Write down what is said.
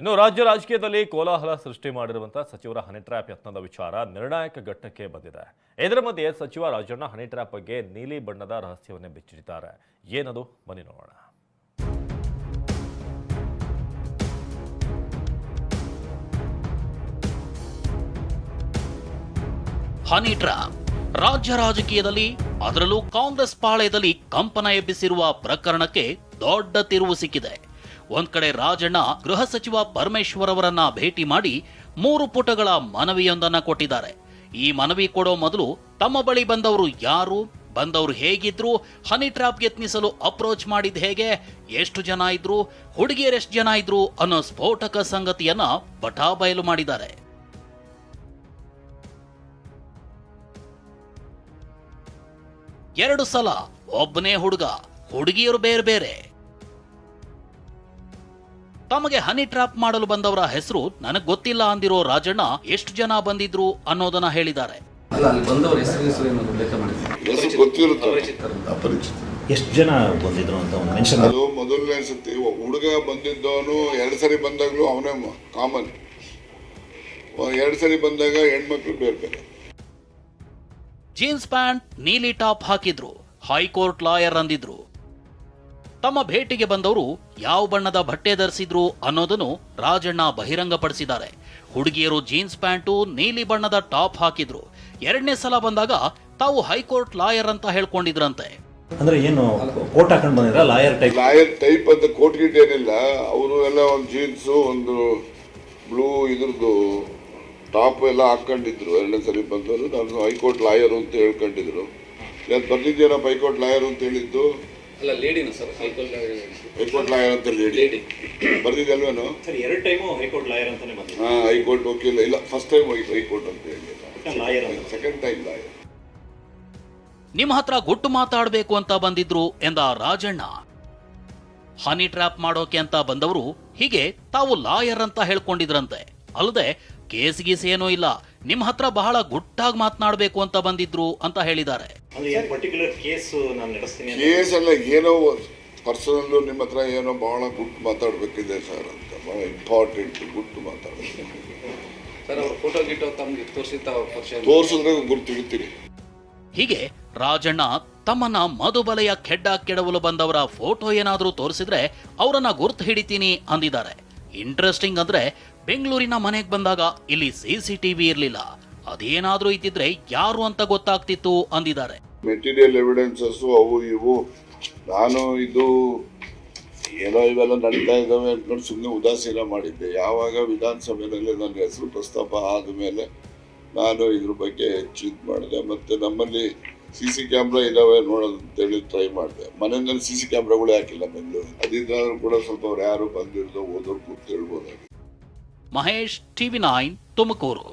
ಇನ್ನು ರಾಜ್ಯ ರಾಜಕೀಯದಲ್ಲಿ ಕೋಲಾಹಲ ಸೃಷ್ಟಿ ಮಾಡಿರುವಂತಹ ಸಚಿವರ ಹನಿ ಟ್ರ್ಯಾಪ್ ಯತ್ನದ ವಿಚಾರ ನಿರ್ಣಾಯಕ ಘಟ್ಟಕ್ಕೆ ಬಂದಿದೆ. ಇದರ ಮಧ್ಯೆ ಸಚಿವ ರಾಜಣ್ಣ ಹನಿ ಟ್ರ್ಯಾಪ್ ಬಗ್ಗೆ ನೀಲಿ ಬಣ್ಣದ ರಹಸ್ಯವನ್ನೇ ಬಿಚ್ಚಿಟ್ಟಿದ್ದಾರೆ ಏನದು? ಬನ್ನಿ ನೋಡೋಣ. ಹನಿ ಟ್ರ್ಯಾಪ್ ರಾಜ್ಯ ರಾಜಕೀಯದಲ್ಲಿ, ಅದರಲ್ಲೂ ಕಾಂಗ್ರೆಸ್ ಪಾಳೆಯದಲ್ಲಿ ಕಂಪನ ಎಬ್ಬಿಸಿರುವ ಪ್ರಕರಣಕ್ಕೆ ದೊಡ್ಡ ತಿರುವು ಸಿಕ್ಕಿದೆ. ಒಂದ್ ಕಡೆ ರಾಜಣ್ಣ ಗೃಹ ಸಚಿವ ಪರಮೇಶ್ವರ್ ಅವರನ್ನ ಭೇಟಿ ಮಾಡಿ ಮೂರು ಪುಟಗಳ ಮನವಿಯೊಂದನ್ನ ಕೊಟ್ಟಿದ್ದಾರೆ. ಈ ಮನವಿ ಕೊಡೋ ಮೊದಲು ತಮ್ಮ ಬಳಿ ಬಂದವರು ಯಾರು, ಬಂದವರು ಹೇಗಿದ್ರು, ಹನಿ ಟ್ರಾಪ್ ಯತ್ನಿಸಲು ಅಪ್ರೋಚ್ ಮಾಡಿದ್ ಹೇಗೆ, ಎಷ್ಟು ಜನ ಇದ್ರು ಹುಡುಗಿಯರೆಷ್ಟು ಜನ ಇದ್ರು ಅನ್ನೋ ಸ್ಫೋಟಕ ಸಂಗತಿಯನ್ನ ಬಟಾಬಯಲು ಮಾಡಿದ್ದಾರೆ. ಎರಡು ಸಲ ಒಬ್ಬನೇ ಹುಡುಗ, ಹುಡುಗಿಯರು ಬೇರೆ ಬೇರೆ. ತಮಗೆ ಹನಿ ಟ್ರಾಪ್ ಮಾಡಲು ಬಂದವರ ಹೆಸರು ನನಗ್ ಗೊತ್ತಿಲ್ಲ ಅಂದಿರೋ ರಾಜಣ್ಣ ಎಷ್ಟು ಜನ ಬಂದಿದ್ರು ಅನ್ನೋದನ್ನ ಹೇಳಿದ್ದಾರೆ. ಅಲ್ಲಿ ಬಂದವ್ರ ಹೆಸರು ಹೆಸರು ಏನು ಉಲ್ಲೇಖ ಮಾಡಿದ್ರು ಹೆಸರು ಗೊತ್ತಿರುತ್ತೆ ಅಪರಿಚಿತ ಎಷ್ಟು ಜನ ಬಂದಿದ್ರು ಅಂತ ಒಂದು ಮೆನ್ಷನ್ ಅದು ಮೊದಲನೇ ಸತಿ ಹುಡುಗ ಬಂದಿದ್ದವನು ಎರಡು ಸರಿ ಬಂದಾಗಲೂ ಅವನೇ ಕಾಮನ್ ಎರಡು ಸರಿ ಬಂದಾಗ ಹೆಣ್ಮಕ್ಳು ಬೇರೆ ಬೇರೆ. ಜೀನ್ಸ್ ಪ್ಯಾಂಟ್ ನೀಲಿ ಟಾಪ್ ಹಾಕಿದ್ರು. ಹೈಕೋರ್ಟ್ ಲಾಯರ್ ಅಂದಿದ್ರು. ತಮ್ಮ ಭೇಟಿಗೆ ಬಂದವರು ಯಾವ ಬಣ್ಣದ ಬಟ್ಟೆ ಧರಿಸಿದ್ರು ಅನ್ನೋದನ್ನು ರಾಜಣ್ಣ ಬಹಿರಂಗಪಡಿಸಿದ್ದಾರೆ. ಹುಡುಗಿಯರು ಜೀನ್ಸ್ ಪ್ಯಾಂಟು ನೀಲಿ ಬಣ್ಣದ ಟಾಪ್ ಹಾಕಿದ್ರು. ಎರಡನೇ ಸಲ ಬಂದಾಗ ತಾವು ಹೈಕೋರ್ಟ್ ಲಾಯರ್ ಅಂತ ಹೇಳ್ಕೊಂಡಿದ್ರಂತೆ. ಅಂದ್ರೆ ಏನು ಕೋಟ್ ಹಾಕೊಂಡು ಬಂದಿದ್ರ? Lawyer type? ಲಾಯರ್ ಟೈಪ್ ಅಂತ ಕೋಟ್ ಗಿಟ್ ಏನಿಲ್ಲ. ಅವರು ಎಲ್ಲ ಒಂದು ಜೀನ್ಸ್ ಒಂದು ಬ್ಲೂ ಇದ್ರದ್ದು ಟಾಪ್ ಎಲ್ಲ ಹಾಕೊಂಡಿದ್ರು. ಎರಡನೇ ಸರಿ ಬಂದವರು ನಾನು ಹೈಕೋರ್ಟ್ ಲಾಯರ್ ಅಂತ ಹೇಳ್ಕೊಂಡಿದ್ರು. ಅದು ಬಂದಿದ್ದೇನಪ್ಪ ಹೈಕೋರ್ಟ್ ಲಾಯರ್ ಅಂತ ಹೇಳಿದ್ದು? ಅಲ್ಲ ಲೇಡಿನ sir high court high court lawyer ಅಂತ ಲೇಡಿ ಲೇಡಿ ಬರ್ದಿದ್ದಲ್ವೇನು? ಸರ್ ಎರಡು ಟೈಮು ಹೈಕೋರ್ಟ್ ಲಾಯರ್ ಅಂತಾನೆ ಬಂದಿದ್ರು ಹಾಂ ಹೈಕೋರ್ಟ್ ವಕೀಲ ಇಲ್ಲ ಫಸ್ಟ್ ಟೈಮ್ ಹೈಕೋರ್ಟ್ ಅಂತ ಲಾಯರ್ ಹೇಳಿ ಸೆಕೆಂಡ್ ಟೈಮ್ ಲಾಯರ್ ನಿಮ್ಮ ಹತ್ರ ಗುಟ್ಟು ಮಾತಾಡಬೇಕು ಅಂತ ಬಂದಿದ್ರು ಎಂದ ರಾಜಣ್ಣ. ಹನಿ ಟ್ರ್ಯಾಪ್ ಮಾಡೋಕೆ ಅಂತ ಬಂದವರು ಹೀಗೆ ತಾವು ಲಾಯರ್ ಅಂತ ಹೇಳ್ಕೊಂಡಿದ್ರಂತೆ. ಅಲ್ಲದೆ ಕೇಸ್ ಗೀಸ್ ಏನೂ ಇಲ್ಲ. ನಿಮ್ಮ ಹತ್ರ ಬಹಳ ಗುಟ್ಟಾಗಿ ಮಾತನಾಡಬೇಕು ಅಂತ ಬಂದಿದ್ರು ಅಂತ ಹೇಳಿದ್ದಾರೆ. ಪರ್ಟಿಕ್ಯುಲರ್ ಕೇಸ್ ನಾನು ನಡೆಸ್ತೀನಿ ಕೇಸ್ ಎಲ್ಲ ಏನೋ ಪರ್ಸನಲ್ ನಿಮ್ಮ ಹತ್ರ ಏನೋ ಬಹಳ ಗುಟ್ಟು ಮಾತಾಡಬೇಕಿದೆ ಸರ್ ಅಂತ. ಬಹಳ ಇಂಪಾರ್ಟೆಂಟ್ ಗುಟ್ಟು ಮಾತಾಡಬೇಕು. ಸರ್ ಅವ್ರ ಫೋಟೋ ಗಿಟೋ ತಮ್ಗೆ ತೋರಿಸಿ ತಾವು ಪರಿಚಯ? ತೋರಿಸಿದ್ರೆ ಗುರ್ತು ಹಿಡಿತೀರಿ ಹೀಗೆ ರಾಜಣ್ಣ ತಮ್ಮನ್ನ ಮಧುಬಲೆಯ ಕೆಡ್ಡ ಕೆಡವಲು ಬಂದವರ ಫೋಟೋ ಏನಾದರೂ ತೋರಿಸಿದ್ರೆ ಅವರನ್ನ ಗುರ್ತು ಹಿಡಿತೀನಿ ಅಂದಿದ್ದಾರೆ. ಇಂಟ್ರೆಸ್ಟಿಂಗ್ ಅಂದ್ರೆ ಬೆಂಗಳೂರಿನ ಮನೆಗೆ ಬಂದಾಗ ಇಲ್ಲಿ ಸಿಸಿಟಿವಿ ಇರಲಿಲ್ಲ. ಅದೇನಾದ್ರೂ ಇದ್ದಿದ್ರೆ ಯಾರು ಅಂತ ಗೊತ್ತಾಗ್ತಿತ್ತು ಅಂದಿದ್ದಾರೆ. ಮೆಟೀರಿಯಲ್ ಎವಿಡೆನ್ಸಸ್ಸು ಅವು ಇವು. ನಾನು ಇದು ಏನೋ ಇವೆಲ್ಲ ನಡೀತಾ ಇದ್ದಾವೆ ಅಂದ್ಕೊಂಡು ಸುಮ್ಮನೆ ಉದಾಸೀನ ಮಾಡಿದ್ದೆ. ಯಾವಾಗ ವಿಧಾನಸಭೆಯಲ್ಲಿ ನನ್ನ ಹೆಸರು ಪ್ರಸ್ತಾಪ ಆದಮೇಲೆ ನಾನು ಇದ್ರ ಬಗ್ಗೆ ಹೆಚ್ಚು ಇದು ಮಾಡಿದೆ. ಮತ್ತು ನಮ್ಮಲ್ಲಿ ಸಿ ಸಿ ಕ್ಯಾಮ್ರಾ ಇದಾವೆ ನೋಡೋದು ಅಂತೇಳಿ ಟ್ರೈ ಮಾಡಿದೆ. ಮನೆಯಲ್ಲಿ ಸಿ ಸಿ ಕ್ಯಾಮ್ರಾಗಳೇ ಹಾಕಿಲ್ಲ ಬೆಂಗಳೂರು. ಅದಿದ್ದಾದ್ರೂ ಕೂಡ ಸ್ವಲ್ಪ ಅವ್ರು ಯಾರು ಬಂದಿರೋದು ಓದೋರು ಕೂತು ಹೇಳ್ಬೋದಾಗಿ ಮಹೇಶ್ ಟಿವಿ ನೈನ್ ತುಮಕೂರು.